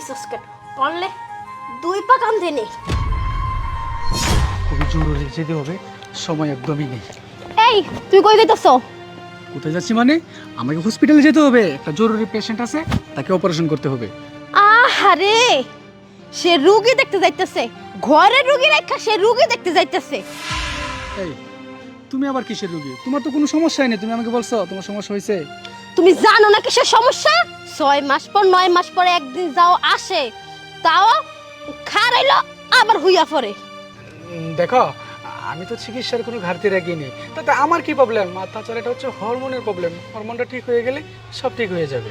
কেন? পারলে দুই পা কান্দে নে। খুবই জরুরি যেতে হবে। সময় একদমই নেই। এই তুই কই কোথায় যাচ্ছি মানে? আমাকে হসপিটালে যেতে হবে। একটা জরুরি পেশেন্ট আছে তাকে অপারেশন করতে হবে। আহারে! সে রুগী দেখতে যাইতেছে। ঘরের রুগী রেখা সে রুগী দেখতে যাইতেছে। এই তুমি আবার কিসের রোগী? তোমার তো কোনো সমস্যাই নেই। তুমি আমাকে বলছো তোমার সমস্যা হয়েছে তুমি জানো না কিসের সমস্যা? ছয় মাস পর নয় মাস পরে একদিন যাও আসে তাও খারাইলো আবার হুইয়া পড়ে। দেখো আমি তো চিকিৎসার কোনো ঘাটতি রাখিনি। তাতে আমার কি প্রবলেম আর তাছাড়া এটা হচ্ছে হরমোনের প্রবলেম হরমোনটা ঠিক হয়ে গেলে সব ঠিক হয়ে যাবে।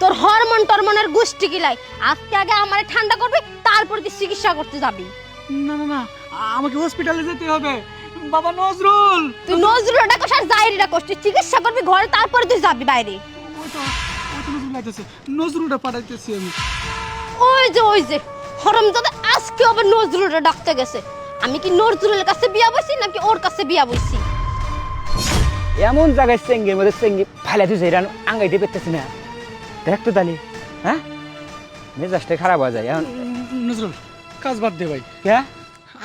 তোর হরমোন টরমোনের গোষ্ঠী কিলাই আজকে আগে আমার ঠান্ডা করবি তারপর তুই চিকিৎসা করতে যাবি। না না না আমাকে হসপিটালে যেতে হবে। বাবা নজরুল! তুই নজরুল ডাকস আর জাহিরি তুই চিকিৎসা করবি ঘরে তারপরে তুই যাবি বাইরে। ওই তো নজরুল আইতেছে নজরুলটা পাঠাইতেছি আমি। ওই যে ওই যে হরম দাদা আজকে আবার নজরুলটা ডাকতে গেছে। আমি কি নজরুলের কাছে বিয়া বইছি নাকি ওর কাছে বিয়া বইছি? এমন জায়গায় চেঙ্গির মধ্যে চেঙ্গি ফালে তুই যেরান আঙ্গাইতে পেতেছি না। দেখ তো তালি হ্যাঁ? মেজাজটা খারাপ হয়ে যায় এখন। নজরুল কাজ বাদ দে ভাই। কে?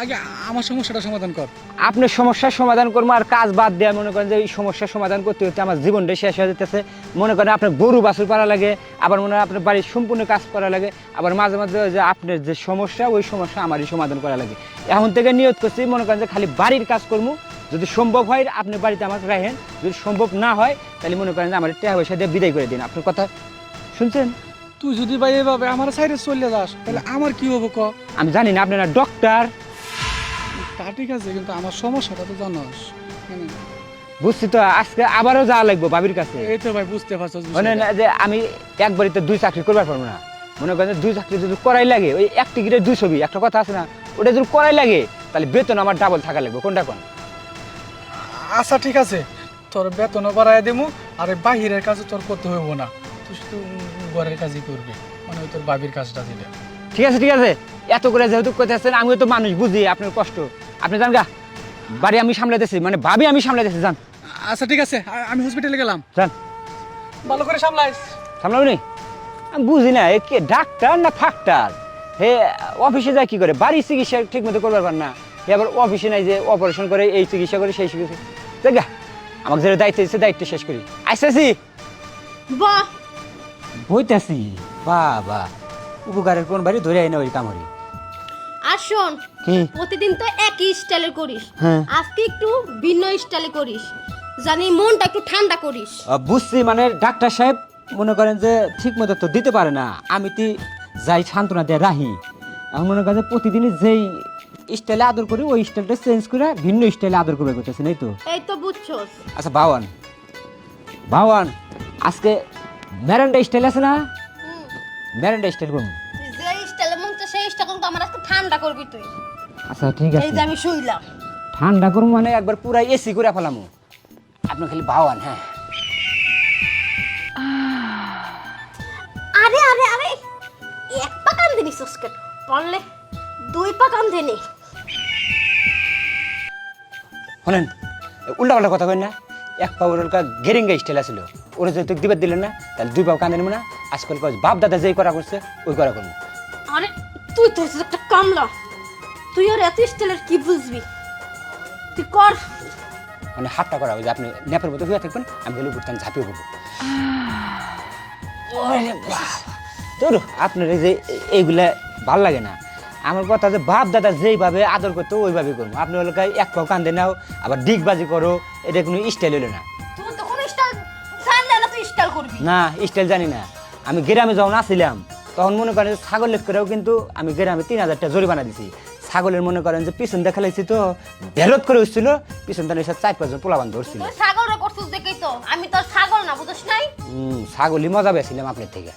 আগে আমার সমস্যাটা সমাধান কর। আপনার সমস্যার সমাধান করব আর কাজ বাদ দেওয়া মনে করেন যে এই সমস্যার সমাধান করতে করতে আমার জীবনটা শেষ হয়ে যেতেছে। মনে করেন আপনার গরু বাছুর করা লাগে আবার মনে হয় আপনার বাড়ির সম্পূর্ণ কাজ করা লাগে আবার মাঝে মাঝে যে আপনার যে সমস্যা ওই সমস্যা আমারই সমাধান করা লাগে। এখন থেকে নিয়ত করছি মনে করেন যে খালি বাড়ির কাজ করব যদি সম্ভব হয় আপনি বাড়িতে আমাকে রাখেন যদি সম্ভব না হয় তাহলে মনে করেন যে আমার টাকা পয়সা দিয়ে বিদায় করে দিন। আপনার কথা শুনছেন? তুই যদি ভাই এভাবে আমার সাইডে চলে যাস তাহলে আমার কি হব ক? আমি জানি না আপনারা ডক্টর তা ঠিক আছে কিন্তু আমার সমস্যাটা তো জানাস। মানে, বুঝছি তো আজকে আবারও যাওয়া লাগবে বাবির কাছে? এই তো ভাই বুঝতে পারছস মানে না যে আমি একবারই তো দুই চাকরি করবার পারব না। মনে করেন দুই চাকরি যদি করাই লাগে ওই এক টিকিটের দুই ছবি একটা কথা আছে না ওটা যদি করাই লাগে তাহলে বেতন আমার ডাবল থাকা লাগবে কোনটা কোন? আচ্ছা ঠিক আছে তোর বেতনও বাড়ায় দেবো আর বাহিরের কাজ তোর করতে হইব না। তুই শুধু ঘরের কাজই করবি মানে ওই তোর বাবির কাজটা যেটা ঠিক আছে ঠিক আছে। এত করে যেহেতু করতেছেন আমিও তো মানুষ বুঝি আপনার কষ্ট। আপনি জান গা। বাড়ি আমি সামলাইতেছি মানে ভাবি আমি সামলাইতেছি জান আচ্ছা ঠিক আছে আমি হসপিটালে গেলাম। জান ভালো করে সামলাইস। সামলাবনি আমি বুঝি না এ কে ডাক্তার না ফাক্তার? হে অফিসে যায় কি করে? বাড়ি চিকিৎসা ঠিক মতো করবার পার না। হে আবার অফিসে নাই যে অপারেশন করে এই চিকিৎসা করে সেই চিকিৎসা দেখা আমাকে যেটা দায়িত্ব দিচ্ছে দায়িত্ব শেষ করি। আসতেছি বাহ! বইতেছি। বাবা উপকারের কোন বাড়ি ধরে আইনা ওই কামড়ি। আর শোন কি? প্রতিদিন তো একই স্টাইলে করিস। হ্যাঁ। আজকে একটু ভিন্ন স্টাইলে করিস। জানি মনটা একটু ঠান্ডা করিস। আহ, বুঝছি মানে ডাক্তার সাহেব মনে করেন যে ঠিক মতো তো দিতে পারে না। আমি তি যাই সান্ত্বনা দিয়ে রাহি। আমি মনে করেন যে প্রতিদিনই যেই স্টাইলে আদর করি ওই স্টাইলটা চেঞ্জ করে ভিন্ন স্টাইলে আদর করবে করতেছি নাই তো? এই তো বুঝছস। আচ্ছা বাওয়ান। বাওয়ান আজকে ম্যারেন্ডা স্টাইল আছে না? ম্যারেন্ডা স্টাইল করুন যে স্টাইলে মন চায় সেই স্টাইল কিন্তু আমার আজকে ঠান্ডা করবি তুই। আচ্ছা ঠিক এই যে আমি শুইলাম। ঠান্ডা করুন মানে একবার পুরা এসি করে ফেলামু। আপনি খালি বাওয়ান হ্যাঁ। আরে আরে আরে এক পা কান্দে নিছস কেন পারলে দুই পা কান্দে নে। শোনেন উল্টা পাল্টা কথা কই না। এক পা ওরকা গেরিঙ্গা স্টাইল আছিল। ওরা যদি দিবার দিলেন না তাহলে দুই পাও নেব না। আজকাল বাপ দাদা যেই করা করছে ওই করা করব। আরে তুই তো একটা কামলা। তুই আর এত স্টাইলের কি বুঝবি? তুই কর। মানে হাতটা করা ওই যে আপনি নেপের মতো হয়ে থাকবেন আমি গেলে বুঝতাম ঝাঁপিয়ে পড়ব। ওরে বাবা। তোর আপনার এই যে এইগুলা ভালো লাগে না। আমার কথা যে বাপ দাদা যেইভাবে আদর করতো ওইভাবে করব। আপনি হলো এক পাও কান্দে নাও আবার ডিগবাজি করো এটা কোনো স্টাইল হলো না। তুই তো কোনো স্টাইল জানলে না তুই স্টাইল করবি। না স্টাইল জানি না। আমি গ্রামে যখন আসছিলাম তখন মনে করেন যে ছাগল লেখ করেও কিন্তু আমি গ্রামে তিন হাজার টাকা জরিমানা দিছি। ছাগলের মনে করেন যে পিছন দেখা লাগছি তো ভেলত করে উঠছিল পিছন তার এসে চার পাঁচজন পোলাবান ধরছিল। তুই ছাগলরা করছিস দেখেই তো আমি তো ছাগল না বুঝছ নাই? হুম ছাগলই মজা পেয়েছিলাম আপনার থেকে।